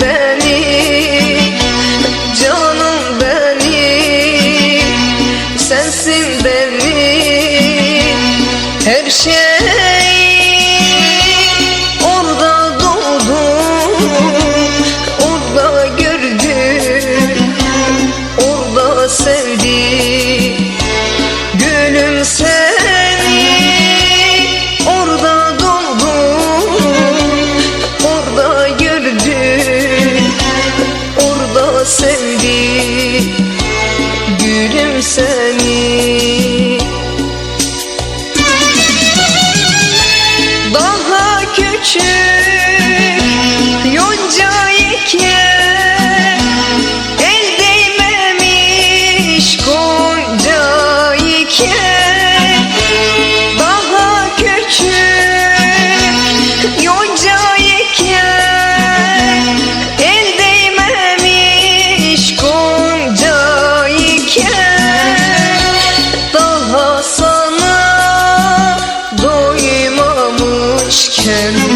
beni. can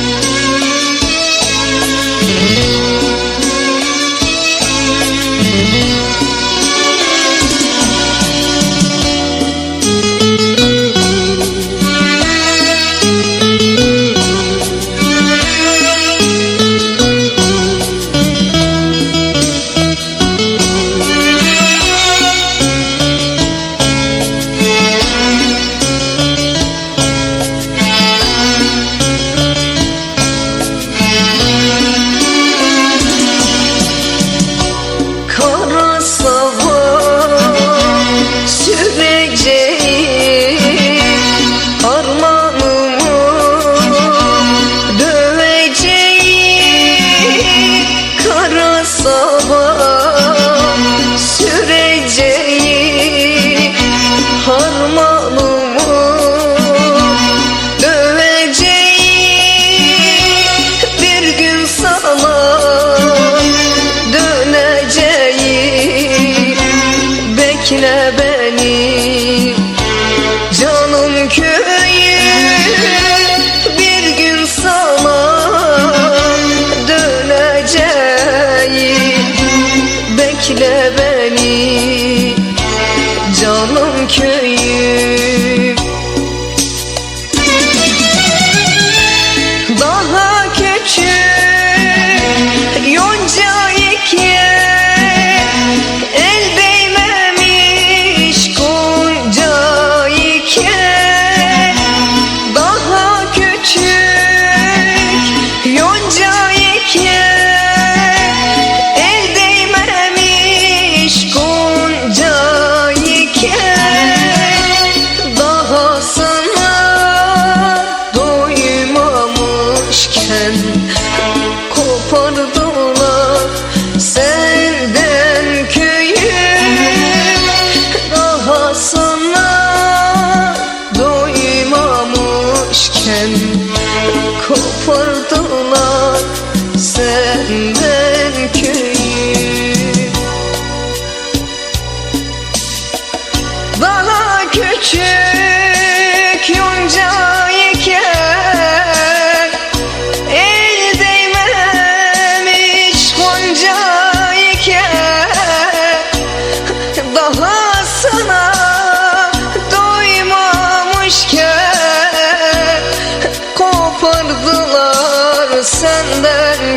Hey.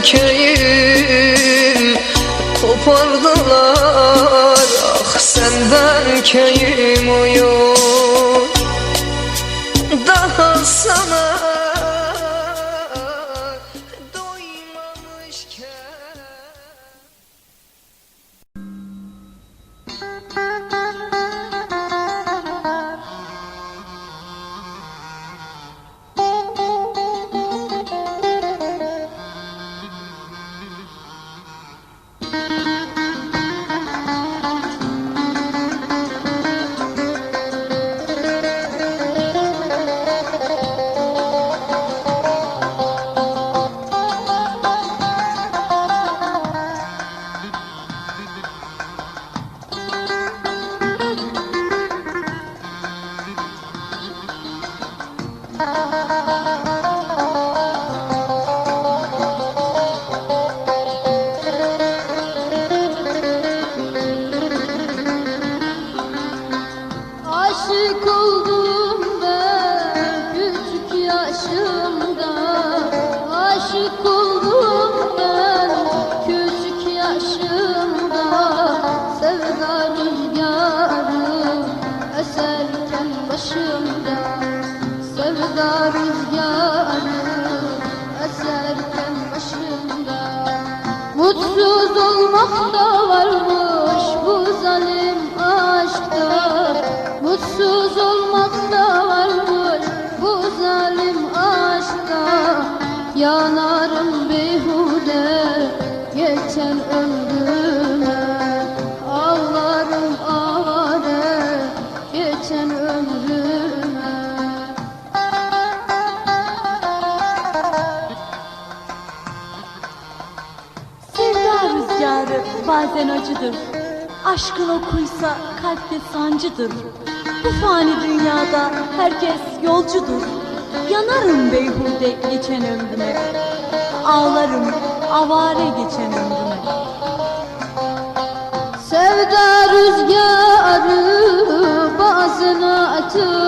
Köyüm Kopardılar ah senden köyüm uyur Daha sana başımda bazen acıdır. Aşkın okuysa kalpte sancıdır. Bu fani dünyada herkes yolcudur. Yanarım beyhude geçen ömrüme. Ağlarım avare geçen ömrüme. Sevda rüzgarı bazen acıdır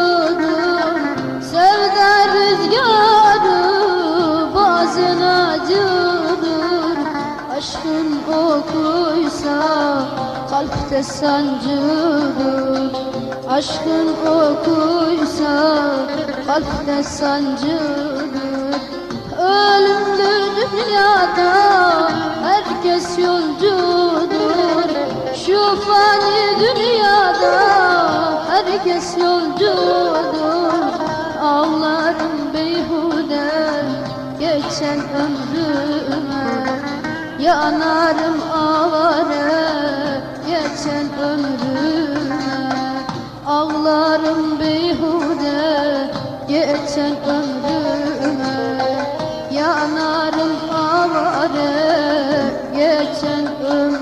kalpte sancıdır Aşkın okuysa kalpte sancıdır Ölümlü dünyada herkes yolcudur. Şu fani dünyada herkes yolcudur. Ağlarım beyhude geçen ömrüme Yanarım avare geçen ömrüme Ağlarım beyhude geçen ömrüme. Yanarım avare geçen ömrüme